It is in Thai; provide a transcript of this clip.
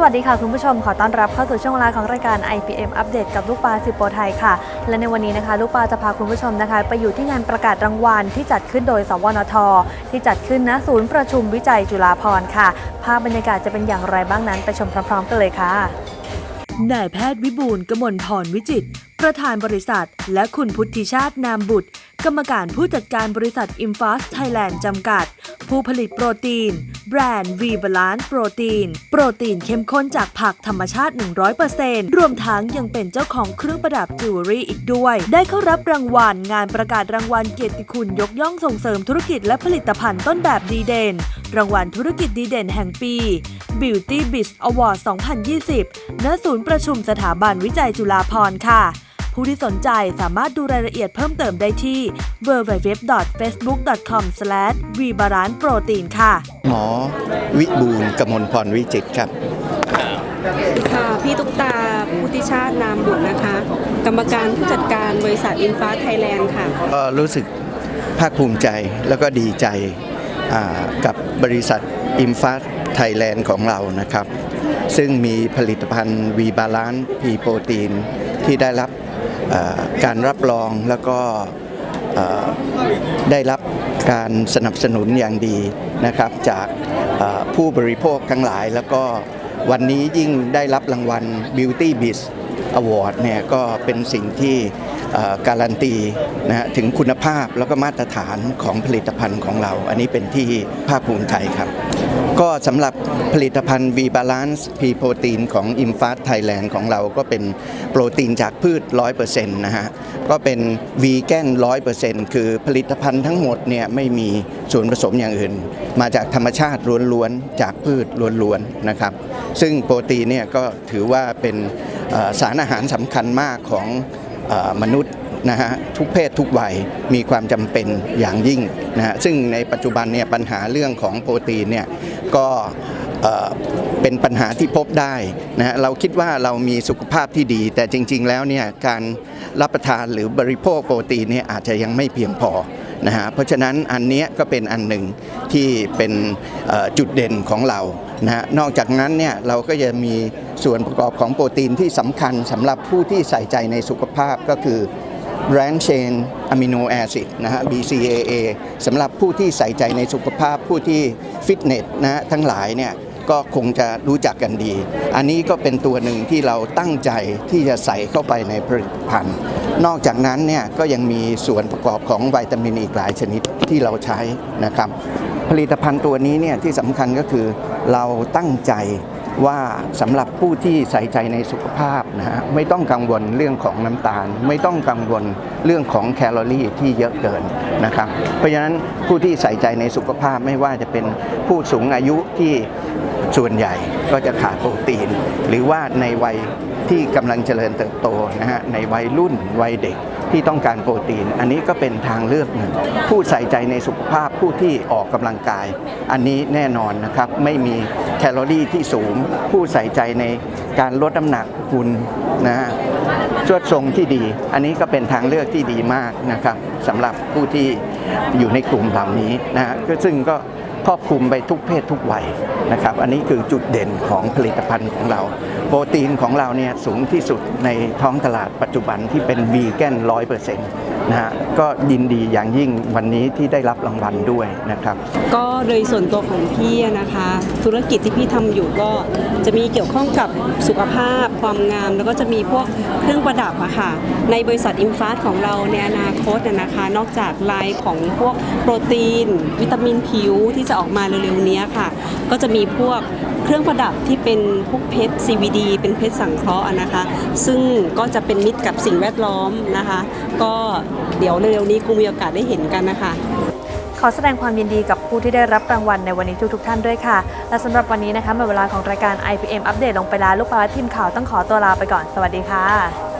สวัสดีค่ะคุณผู้ชมขอต้อนรับเข้าสู่ช่วงเวลาของรายการ IPM อัปเดตกับลูกปลาสิบโปรไทยค่ะ และในวันนี้นะคะ ลูกปลาจะพาคุณผู้ชมนะคะ ไปอยู่ที่งานประกาศรางวัลที่จัดขึ้นโดย สวนท ที่จัดขึ้นณศูนย์ประชุมวิจัยจุฬาภรณ์ค่ะ ภาพบรรยากาศจะเป็นอย่างไรบ้างนั้น ไปชมพร้อมๆกันเลยค่ะนายแพทย์วิบูลย์กมลพรวิจิตรประธานบริษัท และคุณพุทธิชาตินามบุตร กรรมการผู้จัดการบริษัท i m f a s t Thailand จำกัด ผู้ผลิตโปรตีน แบรนด์ V Balance โปรตีน โปรตีนเข้มข้นจากผักธรรมชาติ 100%รวมทั้งยังเป็นเจ้าของเครื่องประดับจิวเวลรี่อีกด้วย ได้เข้ารับรางวัล งานประกาศรางวัลเกียรติคุณยกย่องส่งเสริมธุรกิจและผลิตภัณฑ์ต้นแบบดีเด่น รางวัลธุรกิจดีเด่นแห่งปี Beauty Biz Award 2020 ณ ศูนย์ประชุมสถาบันวิจัยจุฬาภรณ์ค่ะ ผู้ที่สนใจสามารถดูรายละเอียดเพิ่มเติมได้ที่ www.facebook.com/vbalanceprotein ค่ะ หมอวิบูลย์กมลพรวิจิตรครับค่ะ พี่ตุ๊กตาพุทธิชาตินามบุตรนะคะ กรรมการผู้จัดการบริษัทอินฟ้าไทยแลนด์ค่ะ ก็รู้สึกภาคภูมิใจแล้วก็ดีใจอ่ากับบริษัทอิมฟ t ไทยแลนด์ของเรานะครับ ซึ่งมีผลิตภัณฑ์วีบาลานซ์พีโปรตีนที่ได้รับอ่า การรับรองแล้วก็ได้รับการสนับสนุนอย่างดีนะครับจากผู้บริโภคทั้งหลาย แล้วก็วันนี้ยิ่งได้รับรางวัล Beauty Biz Award เนี่ยก็เป็นสิ่งที่การันตีนะถึงคุณภาพแล้วก็มาตรฐานของผลิตภัณฑ์ของเรา อันนี้เป็นที่ภาคภูมิใจครับ ก็สำหรับผลิตภัณฑ์ V Balance P Protein ของ i m f a s t Thailand ของเราก็เป็นโปรตีนจากพืช 100%นะฮะ ก็เป็นวีแกน 100%คือผลิตภัณฑ์ทั้งหมดเนี่ยไม่มีส่วนผสมอย่างอื่น มาจากธรรมชาติล้วนๆ จากพืชล้วนๆ นะครับ ซึ่งโปรตีนเนี่ยก็ถือว่าเป็นสารอาหารสำคัญมากของอมนุษย์ นะฮะทุกเพศทุกวัยมีความจำเป็นอย่างยิ่งนะฮะซึ่งในปัจจุบันเนี่ยปัญหาเรื่องของโปรตีนเนี่ยก็เป็นปัญหาที่พบได้นะฮะเราคิดว่าเรามีสุขภาพที่ดี แต่จริง ๆ แล้วเนี่ยการรับประทานหรือบริโภคโปรตีนเนี่ยอาจจะยังไม่เพียงพอนะฮะเพราะฉะนั้นอันนี้ก็เป็นอันหนึ่งที่เป็นจุดเด่นของเรานะฮะนอกจากนั้นเนี่ยเราก็จะมีส่วนประกอบของโปรตีนที่สำคัญสำหรับผู้ที่ใส่ใจในสุขภาพก็คือ Branch Chain Amino Acid นะฮะ BCAA สำหรับผู้ที่ใส่ใจในสุขภาพผู้ที่ฟิตเนสนะฮะทั้งหลายเนี่ยก็คงจะรู้จักกันดี อันนี้ก็เป็นตัวหนึ่งที่เราตั้งใจที่จะใส่เข้าไปในผลิตภัณฑ์ นอกจากนั้นเนี่ยก็ยังมีส่วนประกอบของวิตามินอีกหลายชนิดที่เราใช้นะครับ ผลิตภัณฑ์ตัวนี้เนี่ยที่สำคัญก็คือเราตั้งใจ ว่าสำหรับผู้ที่ใส่ใจในสุขภาพนะฮะไม่ต้องกังวลเรื่องของน้ำตาล ไม่ต้องกังวลเรื่องของแคลอรี่ที่เยอะเกินนะครับเพราะฉะนั้นผู้ที่ใส่ใจในสุขภาพไม่ว่าจะเป็นผู้สูงอายุที่ส่วนใหญ่ ก็จะขาดโปรตีน หรือว่าในวัยที่กำลังเจริญเติบโตนะฮะในวัยรุ่นวัยเด็กที่ต้องการโปรตีน อันนี้ก็เป็นทางเลือกหนึ่ง ผู้ใส่ใจในสุขภาพผู้ที่ออกกำลังกาย อันนี้แน่นอนนะครับไม่มีแคลอรี่ที่สูง ผู้ใส่ใจในการลดน้ำหนักหุ่นะฮะสวดทรงที่ดี อันนี้ก็เป็นทางเลือกที่ดีมากนะครับสำหรับผู้ที่อยู่ในกลุ่มเหล่านี้นะฮะซึ่งก็ ครอบคลุมไปทุกเพศทุกวัยนะครับ อันนี้คือจุดเด่นของผลิตภัณฑ์ของเรา โปรตีนของเราเนี่ยสูงที่สุดในท้องตลาดปัจจุบันที่เป็นวีแกนร้อยเปอร์เซ็นต์ นะฮะก็ยินดีอย่างยิ่งวันนี้ที่ได้รับรางวัลด้วยนะครับ ก็โดยส่วนตัวของพี่นะคะ ธุรกิจที่พี่ทำอยู่ก็จะมีเกี่ยวข้องกับสุขภาพ ความงาม แล้วก็จะมีพวกเครื่องประดับอะค่ะ ในบริษัทอิมฟาสของเราในอนาคตนะคะ นอกจากลายของพวกโปรตีน วิตามินผิวที่จะออกมาเร็วๆนี้ค่ะ ก็จะมีพวก เครื่องประดับที่เป็นพวกเพชร CVD เป็นเพชรสังเคราะห์นะคะ ซึ่งก็จะเป็นมิตรกับสิ่งแวดล้อมนะคะ ก็เดี๋ยวเร็วๆนี้กูมีโอกาสได้เห็นกันนะคะขอแสดงความยินดีกับผู้ที่ได้รับรางวัลในวันนี้ทุกๆท่านด้วยค่ะ และสำหรับวันนี้นะคะหมดเวลาของรายการ IPM อัปเดตลงไปแล้วลูกปลาทีมข่าวต้องขอตัวลาไปก่อน สวัสดีค่ะ